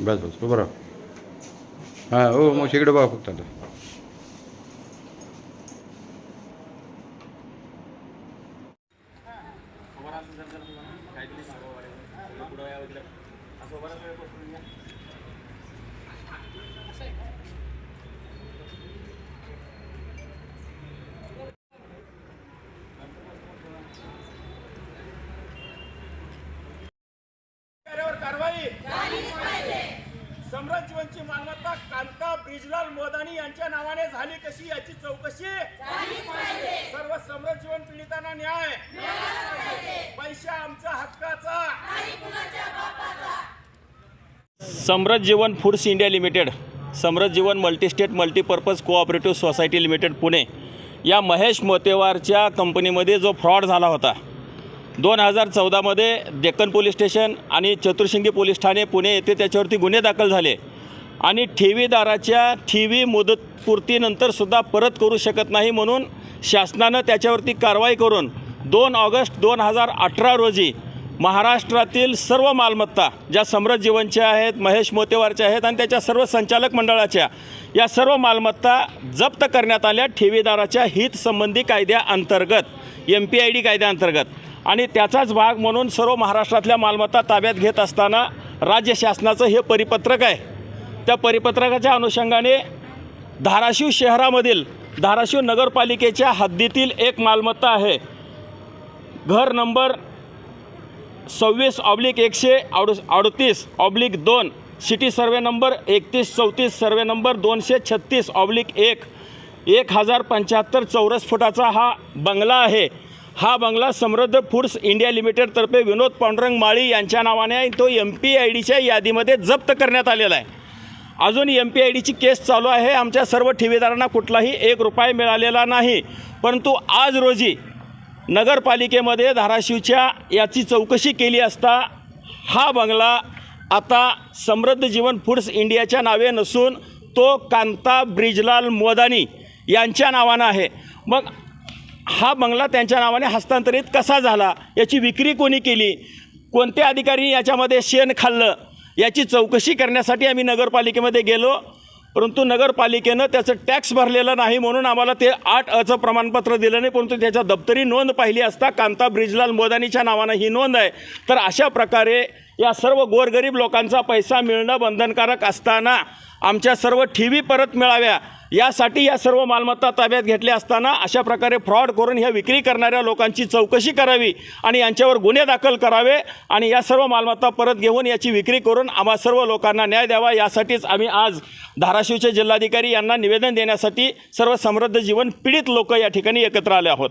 बस बस उभं राहा हां हो मग शेकडे बघा फक्त आता असं कारवाई. सम्राट जीवनची मालमत्ता कांता ब्रिजलाल मोदानी यांच्या नावाने झाली कशी याची चौकशी? सर्व सम्राट जीवन पीडितांना न्याय. पैसा आमचा हक्काचा. Samrat Jeevan foods India limited Samrat Jeevan multistate multipurpose cooperative society limited Pune. या महेश मोतेवारच्या कंपनीमध्ये जो फ्रॉड झाला होता दोन हजार चौदामध्ये डेक्कन पोलीस स्टेशन आणि चतुर्शिंगी पोलीस ठाणे पुणे येथे त्याच्यावरती गुन्हे दाखल झाले. आणि ठेवीदाराच्या ठेवी मुदतपूर्तीनंतरसुद्धा परत करू शकत नाही म्हणून शासनानं त्याच्यावरती कारवाई करून दोन ऑगस्ट दोन हजार अठरा रोजी महाराष्ट्रातील सर्व मालमत्ता ज्या समृद्ध जीवनच्या आहेत महेश मोतेवारच्या आहेत आणि त्याच्या सर्व संचालक मंडळाच्या या सर्व मालमत्ता जप्त करण्यात आल्या ठेवीदाराच्या हितसंबंधी कायद्याअंतर्गत एम पी आय डी कायद्याअंतर्गत आणि त्याचाच भाग म्हणून सर्व महाराष्ट्रातल्या मालमत्ता ताब्यात घेत असताना राज्य शासनाचं हे परिपत्रक आहे. त्या परिपत्रकाच्या अनुषंगाने धाराशिव शहरामधील धाराशिव नगरपालिकेच्या हद्दीतील एक मालमत्ता आहे. घर नंबर सव्वीस ऑब्लिक एकशे अडु अडतीस ऑब्लिक दोन सिटी सर्वे नंबर एकतीस चौतीस सर्वे नंबर दोनशे छत्तीस ऑब्लिक एक एक हजार पंच्याहत्तर चौरस फुटाचा हा बंगला आहे. हा बंगला समृद्ध फूड्स इंडिया लिमिटेडतर्फे विनोद पांडुरंग माळी यांच्या नावाने आहे. तो एम पी आय डीच्या यादीमध्ये जप्त करण्यात आलेला आहे. अजून एम पी आय डीची केस चालू आहे. आमच्या सर्व ठेवीदारांना कुठलाही एक रुपया मिळालेला नाही. परंतु आज रोजी नगरपालिकेमध्ये धाराशिवच्या याची चौकशी केली असता हा बंगला आता समृद्ध जीवन फूड्स इंडियाच्या नावे नसून तो कांता ब्रिजलाल मोदानी यांच्या नावानं आहे. मग हा बंगला त्यांच्या नावाने हस्तांतरित कसा झाला याची विक्री कोणी केली कोणत्या अधिकारी याच्यामध्ये शेण खाल्लं याची चौकशी करण्यासाठी आम्ही नगरपालिकेमध्ये गेलो. परंतु नगरपालिकेनं त्याचं टॅक्स भरलेलं नाही म्हणून आम्हाला ते आठ अचं प्रमाणपत्र दिलं नाही परंतु त्याच्या दप्तरी नोंद पाहिली असता कांता ब्रिजलाल मोदानीच्या नावानं ही नोंद आहे. तर अशा प्रकारे या सर्व गोरगरीब लोकांचा पैसा मिळणं बंधनकारक असताना आमच्या सर्व ठेवी परत मिळाव्या. यासाठी या सर्व मालमत्ता ताब्यात घेतल्या असताना अशा प्रकारे फ्रॉड करून ह्या विक्री करणाऱ्या लोकांची चौकशी करावी आणि यांच्यावर गुन्हे दाखल करावे आणि या सर्व मालमत्ता परत घेऊन याची विक्री करून आम्हा सर्व लोकांना न्याय द्यावा. यासाठीच आम्ही आज धाराशिवचे जिल्हाधिकारी यांना निवेदन देण्यासाठी सर्व समृद्ध जीवन पीडित लोक या ठिकाणी एकत्र आले आहोत.